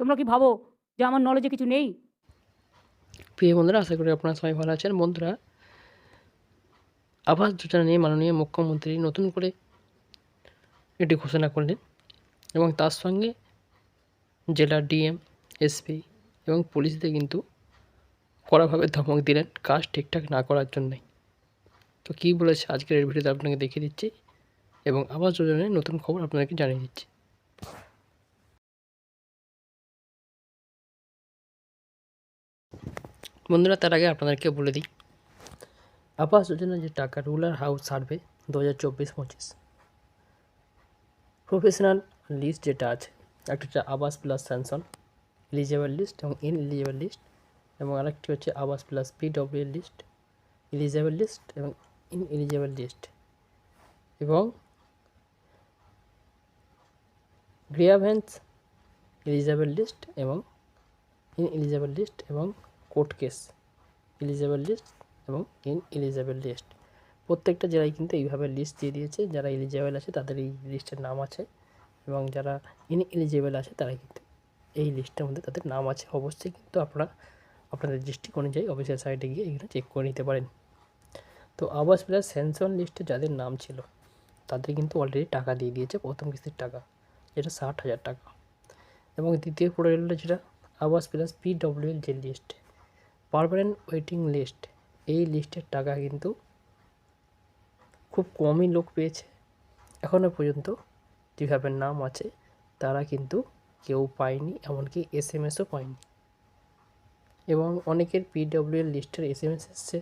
তোমরা কি ভাবো যে আমার নলেজে কিছু নেই? প্রিয় বন্ধুরা, আশা করি আপনারা সবাই ভালো আছেন। বন্ধুরা, আবাস যোজনা নিয়ে মাননীয় মুখ্যমন্ত্রী নতুন করে এটি ঘোষণা করলেন এবং তার সঙ্গে জেলার ডিএম, এসপি এবং পুলিশদের কিন্তু কড়াভাবে ধমক দিলেন কাজ ঠিকঠাক না করার জন্যই তো কী বলেছে আজকের এই ভিডিওতে আপনাকে দেখিয়ে দিচ্ছি এবং আবাস যোজনায় নতুন খবর আপনাদেরকে জানিয়ে দিচ্ছি। বন্ধুরা, তার আগে আপনাদেরকে বলে দিই। আবাস যোজনা যে টাকা রুলার হাউস সার্ভে দু হাজার চব্বিশ পঁচিশ। প্রফেশনাল লিস্ট যেটা আছে, একটা হচ্ছে Awas plus sanction eligible list এবং ইন এলিজেবল লিস্ট এবং আরেকটি হচ্ছে Awas plus PW list, eligible list এবং ইন এলিজেবল লিস্ট এবং গ্রিয়াভেন্স, এলিজেবল লিস্ট এবং ইন এলিজেবল লিস্ট এবং কোর্ট কেস এলিজেবল লিস্ট এবং ইন এলিজেবল লিস্ট প্রত্যেকটা জেলায় কিন্তু এইভাবে লিস্ট দিয়ে দিয়েছে, যারা এলিজেবল আছে তাদের এই লিস্টের নাম আছে এবং যারা ইন এলিজেবল আছে তারা কিন্তু এই লিস্টের মধ্যে তাদের নাম আছে। অবশ্যই কিন্তু আপনারা আপনাদের ডিস্ট্রিক্ট অনুযায়ী অফিসিয়াল সাইটে গিয়ে এগুলো চেক করে নিতে পারেন। তো আবাস প্লাস সেনশন লিস্টে যাদের নাম ছিল, তাদের কিন্তু অলরেডি টাকা দিয়ে দিয়েছে, প্রথম কিস্তির টাকা, যেটা ষাট হাজার টাকা। এবং দ্বিতীয় গেলো যেটা, আবাস প্লাস পিডব্লিউএল যে লিস্ট পারমানেন্ট ওয়েটিং লিস্ট এই লিস্টের টাকা কিন্তু খুব কমই লোক পেয়েছে। এখনও পর্যন্ত যেভাবে নাম আছে, তারা কিন্তু কেউ পায়নি, এমনকি এস এম এসও পায়নি। এবং অনেকের পিডব্লিউএল লিস্টের এস এম এস এসছে,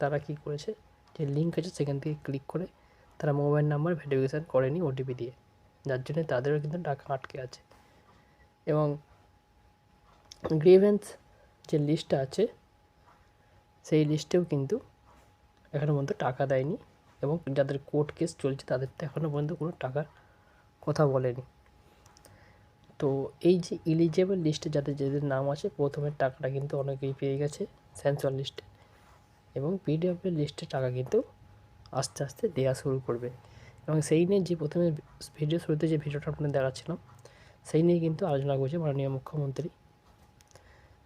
তারা কী করেছে, যে লিঙ্ক আছে সেখান থেকে ক্লিক করে তারা মোবাইল নাম্বার ভেরিফিকেশান করেনি ওটিপি দিয়ে, যার জন্য তাদেরও কিন্তু টাকা আটকে আছে। এবং গ্রিভেন্স যে লিস্টটা আছে, সেই লিস্টেও কিন্তু এখনও পর্যন্ত টাকা দেয়নি এবং যাদের কোর্ট কেস চলছে তাদের তো এখনও পর্যন্ত কোনো টাকার কথা বলেনি। তো এই যে ইলিজেবল লিস্টে যাদের যাদের নাম আছে প্রথমের টাকাটা কিন্তু অনেকেই পেয়ে গেছে স্যানসন লিস্টে এবং পিডিএফের লিস্টে টাকা কিন্তু আস্তে আস্তে দেওয়া শুরু করবে। এবং সেই নিয়ে যে প্রথমে ভিডিও শুরুতে যে ভিডিওটা আপনাদের দেখাচ্ছিলাম, সেই নিয়ে কিন্তু আলোচনা করছে মাননীয় মুখ্যমন্ত্রী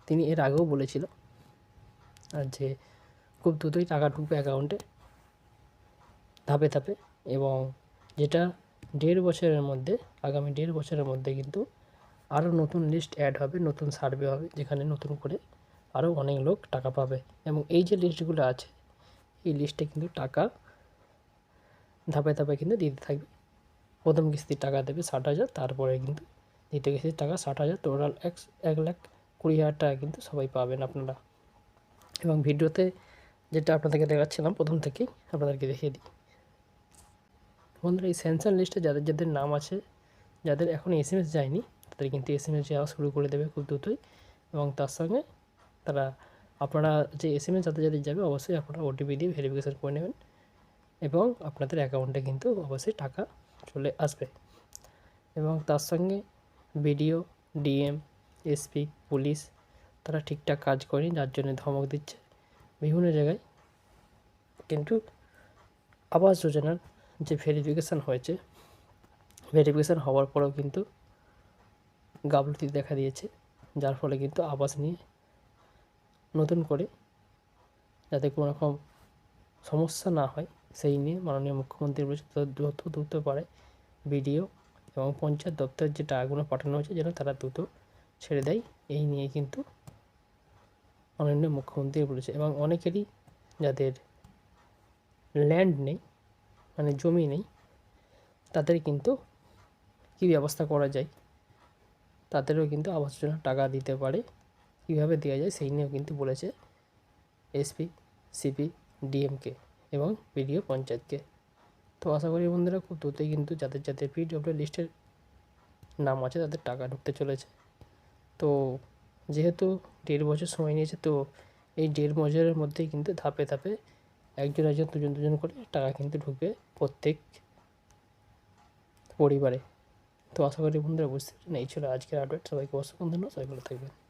তিনি এর আগেও বলেছিল, আর যে খুব দ্রুতই টাকা ঢুকবে অ্যাকাউন্টে ধাপে ধাপে, এবং যেটা দেড় বছরের মধ্যে, আগামী দেড় বছরের মধ্যে কিন্তু আরও নতুন লিস্ট অ্যাড হবে, নতুন সার্ভে হবে, যেখানে নতুন করে আরও অনেক লোক টাকা পাবে। এবং এই যে লিস্টগুলো আছে, এই লিস্টে কিন্তু টাকা ধাপে ধাপে কিন্তু দিতে থাকবে। প্রথম কিস্তির টাকা দেবে ষাট হাজার, তারপরে কিন্তু দ্বিতীয় কিস্তির টাকা ষাট হাজার টোটাল এক এক লাখ কুড়ি হাজার টাকা কিন্তু সবাই পাবেন আপনারা। এবং ভিডিওতে যেটা আপনাদেরকে দেখাচ্ছিলাম প্রথম থেকেই আপনাদেরকে দেখিয়ে দিই। বন্ধুরা, এই সেন্সার লিস্টে যাদের যাদের নাম আছে, যাদের এখন এস এম এস যায়নি, তাদের কিন্তু এস এম এস যাওয়া শুরু করে দেবে খুব দ্রুতই। এবং তার সঙ্গে তারা, আপনারা যে এস এম এস যাদের যাদের যাবে, অবশ্যই আপনারা ওটিপি দিয়ে ভেরিফিকেশান করে নেবেন। এবং আপনাদের অ্যাকাউন্টে কিন্তু অবশ্যই টাকা চলে আসবে। এবং তার সঙ্গে বিডিও ডিএম এসপি, পুলিশ, তারা ঠিকঠাক কাজ করেনি, যার জন্য ধমক দিচ্ছে বিভিন্ন জায়গায়। কিন্তু আবাস যোজনার যে ভেরিফিকেশান হয়েছে ভেরিফিকেশান হওয়ার পরেও কিন্তু গাফলতি দেখা দিয়েছে, যার ফলে কিন্তু আবাস নিয়ে নতুন করে যাতে কোনো রকম সমস্যা না হয়, সেই নিয়ে মাননীয় মুখ্যমন্ত্রী বলেছে দ্রুত দ্রুত পারে, বিডিও এবং পঞ্চায়েত দপ্তরের যে টাকাগুলো পাঠানো হয়েছে, যেন তারা দ্রুত ছেড়ে দেয়। এই নিয়ে কিন্তু অনন্য মুখ্যমন্ত্রী বলেছে এবং অনেকেরই যাদের ল্যান্ড নেই মানে জমি নেই, তাদের কিন্তু কী ব্যবস্থা করা যায়? তাদেরও কিন্তু আবাস যোজনা টাকা দিতে পারে। কীভাবে দেওয়া যায় সেই নিয়েও কিন্তু বলেছে এসপি সিপি ডিএমকে এবং বিডিও পঞ্চায়েতকে। তো আশা করি বন্ধুরা খুব দ্রুতই কিন্তু যাদের যাদের পিডব্লিউ লিস্টের নাম আছে, তাদের টাকা ঢুকতে চলেছে। তো যেহেতু দেড় বছর সময় নিয়েছে, তো এই দেড় বছরের মধ্যেই কিন্তু ধাপে ধাপে একজন একজন, দুজন দুজন করে টাকা কিন্তু ঢুকবে প্রত্যেক পরিবারে। তো আশা করি বন্ধুরা বুঝতে পারছেন। এই ছিল আজকের আপডেট সবাইকে অসংখ্য ধন্যবাদ। সবাই ভালো থাকবেন।